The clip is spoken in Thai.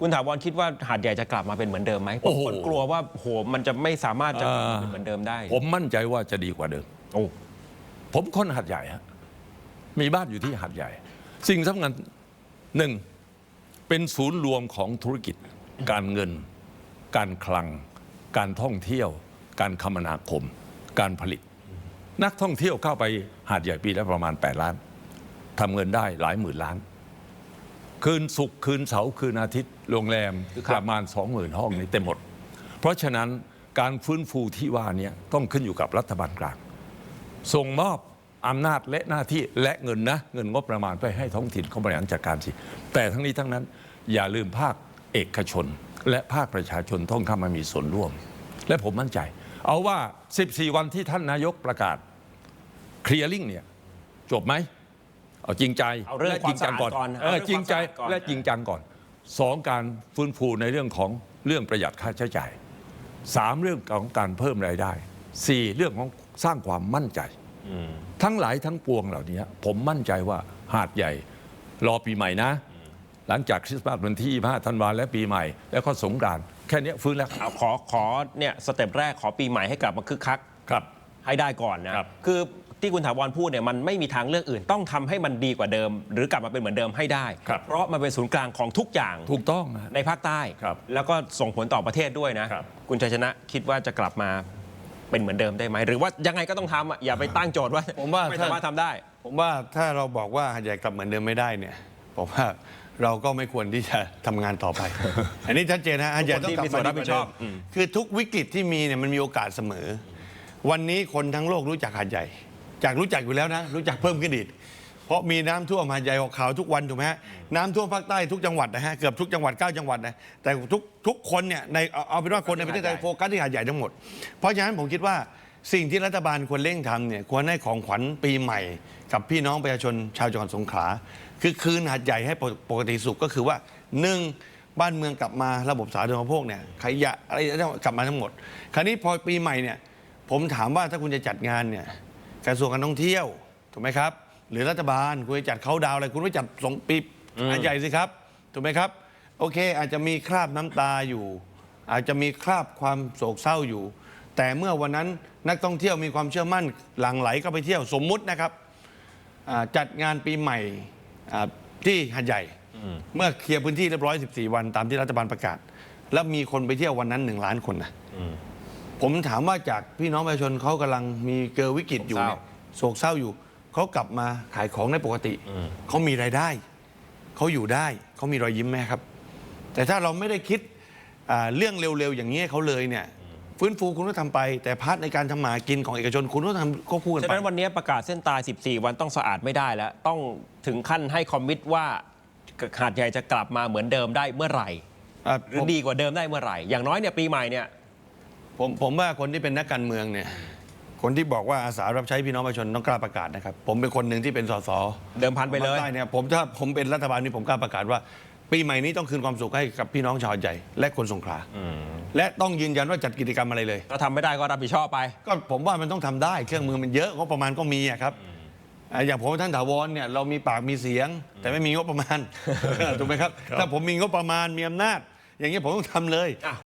คุณถาวรคิดว่าหาดใหญ่จะกลับมาเป็นเหมือนเดิมไหมโอ้โห คนกลัวว่าโหมันจะไม่สามารถจะเอ่อเป็นเหมือนเดิมได้ผมมั่นใจว่าจะดีกว่าเดิม โอ้ผมคนหัดใหญ่ฮะมีบ้านอยู่ที่หัดใหญ่ สิ่งสำคัญหนึ่งเป็นศูนย์รวมของธุรกิจ การเงิน การคลัง การท่องเที่ยว การคมนาคม การผลิต นักท่องเที่ยวเข้าไปหาดใหญ่ปีละประมาณ 8 ล้านทำเงินได้หลายหมื่นล้าน คืนศุกร์คืนเสาร์คืนอาทิตย์โรงแรมประมาณ 20,000 ห้องนี้เต็มหมด เพราะฉะนั้นการฟื้นฟูที่ว่าเนี้ต้องขึ้นอยู่กับรัฐบาลกลาง ส่งมอบอำนาจและหน้าที่และเงินนะ เงินงบประมาณไปให้ท้องถิ่นเขาบริหารจัดการสิ แต่ทั้งนี้ทั้งนั้นอย่าลืมภาคเอกชน และภาคประชาชนต้องเข้ามามีส่วนร่วม และผมมั่นใจ เอาว่า 14 วันที่ท่านนายกประกาศเคลียร์ลิงเนี่ยจบไหม เอาจริงใจเอาเรื่องและจริงจังก่อนความสะอาดก่อนเออเอาเรื่องจริงใจความสะอาดก่อน และจริงจังก่อนสองการฟื้นฟูในเรื่องของเรื่องประหยัดค่าใช้จ่ายสามเรื่องของการเพิ่มรายได้สี่เรื่องของสร้างความมั่นใจ ทั้งหลายทั้งปวงเหล่านี้ผมมั่นใจว่าหาดใหญ่รอปีใหม่นะ หลังจากคริสต์มาสวันที่25ธันวาและปีใหม่ แล้วก็สงกรานต์แค่เนี้ยฟื้นแล้วเอาขอขอเนี่ยสเต็ปแรกขอปีใหม่ให้กลับมาคึกคัก ครับ ให้ได้ก่อนนะครับ คือ ที่คุณถาวรพูดเนี่ยมันไม่มีทางเลือกอื่น ต้องทำให้มันดีกว่าเดิม หรือกลับมาเป็นเหมือนเดิมให้ได้ครับเพราะมันเป็นศูนย์กลางของทุกอย่างถูกต้องนะในภาคใต้ครับแล้วก็ส่งผลต่อประเทศด้วยนะครับคุณชัยชนะคิดว่าจะกลับมาเป็นเหมือนเดิมได้ไหม หรือว่ายังไงก็ต้องทำอะอย่าไปตั้งโจทย์ว่าผมว่าไม่ถ้าสามารถทำได้ ผมว่าถ้าเราบอกว่าหาดใหญ่กลับเหมือนเดิมไม่ได้เนี่ยผมว่าเราก็ไม่ควรที่จะทำงานต่อไป อันนี้ชัดเจนนะหาดใหญ่ต้องกลับทุกคนที่มีส่วนรับผิดชอบดีกว่าเดิมคือทุกวิกฤตที่มีเนี่ยมันมีโอกาสเสมอ วันนี้คนทั้งโลกรู้จักหาดใหญ่ จากรู้จักอยู่แล้วนะ รู้จักเพิ่มขึ้นอีกเพราะมีน้ำท่วมหาดใหญ่ออกข่าวทุกวันถูกไหมฮะน้ำท่วมภาคใต้ทุกจังหวัดนะฮะเกือบทุกจังหวัดเก้าจังหวัดนะแต่ทุกทุกคนเนี่ยในเอาเอาเป็นว่าคนในประเทศไทยหาดใหญ่โฟกัสที่หาดใหญ่ทั้งหมด เพราะฉะนั้นผมคิดว่าสิ่งที่รัฐบาลควรเร่งทำเนี่ยควรให้ของขวัญปีใหม่ กับพี่น้องประชาชนชาวจังหวัดสงขลาคือคืนหาดใหญ่ให้ปกปกติสุขก็คือว่าหนึ่งบ้านเมืองกลับมาระบบสาธารณูปโภคเนี่ยขยะอะไรกลับมาทั้งหมด คราวนี้พอปีใหม่เนี่ยผมถามว่าถ้าคุณจะจัดงานเนี่ย กระทรวงการท่องเที่ยวถูกไหมครับ หรือรัฐบาลคุณจะจัดเขาดาวน์อะไรคุณไม่จัดสงปีหาดใหญ่สิครับถูกไหมครับ โอเค อาจจะมีคราบน้ำตาอยู่ อาจจะมีคราบความโศกเศร้าอยู่ แต่เมื่อวันนั้นนักท่องเที่ยวมีความเชื่อมั่นหลั่งไหลก็ไปเที่ยวสมมุตินะครับอ่าจัดงานปีใหม่อ่าที่หัดใหญ่ เมื่อเคลียร์พื้นที่เรียบร้อย 14 วันตามที่รัฐบาลประกาศ แล้วมีคนไปเที่ยววันนั้นหนึ่งล้านคนนะ ผมถามว่าจากพี่น้องประชาชนเขากำลังมีเกิดวิกฤตอยู่เนี่ยโศกเศร้าอยู่เขากลับมาขายของได้ปกติเขามีรายได้ เขาอยู่ได้เขามีรอยยิ้มไหมครับ แต่ถ้าเราไม่ได้คิดอ่าเรื่องเร็วๆ อย่างนี้ให้เขาเลยเนี่ย ฟื้นฟูคุณก็ทำไป แต่พาร์ทในการทำหมากินของเอกชนคุณก็ทำควบคู่กันฉะไป นั้นวันนี้ประกาศเส้นตาย 14 วันต้องสะอาดไม่ได้แล้ว ต้องถึงขั้นให้คอมมิตว่าหาดใหญ่จะกลับมาเหมือนเดิมได้เมื่อไหร่ อ่าหรือผมดีกว่าเดิมได้เมื่อไหร่ อย่างน้อยเนี่ยปีใหม่เนี่ย ผมผมว่าคนที่เป็นนักการเมืองเนี่ย คนที่บอกว่าอาสารับใช้พี่น้องประชาชนต้องกล้าประกาศนะครับ ผมเป็นคนหนึ่งที่เป็นสสเดิมพันไปเลยภาคใต้เนี่ยผมถ้าผมเป็นรัฐบาลนี่ผมกล้าประกาศว่า ปีใหม่นี้ต้องคืนความสุขให้กับพี่น้องชาวหาดใหญ่และคนสงขลาและต้องยืนยันว่าจัดกิจกรรมอะไรเลย ถ้าทำไม่ได้ก็รับผิดชอบไป ก็ผมว่ามันต้องทำได้เครื่องมือมันเยอะงบประมาณก็มีอะครับอ่าอย่างผมกับท่านถาวรเนี่ยเรามีปากมีเสียง แต่ไม่มีงบประมาณ ถูกไหมครับ ถ้าผมมีงบประมาณมีอำนาจ อย่างนี้ยผมต้องทำเลย อะ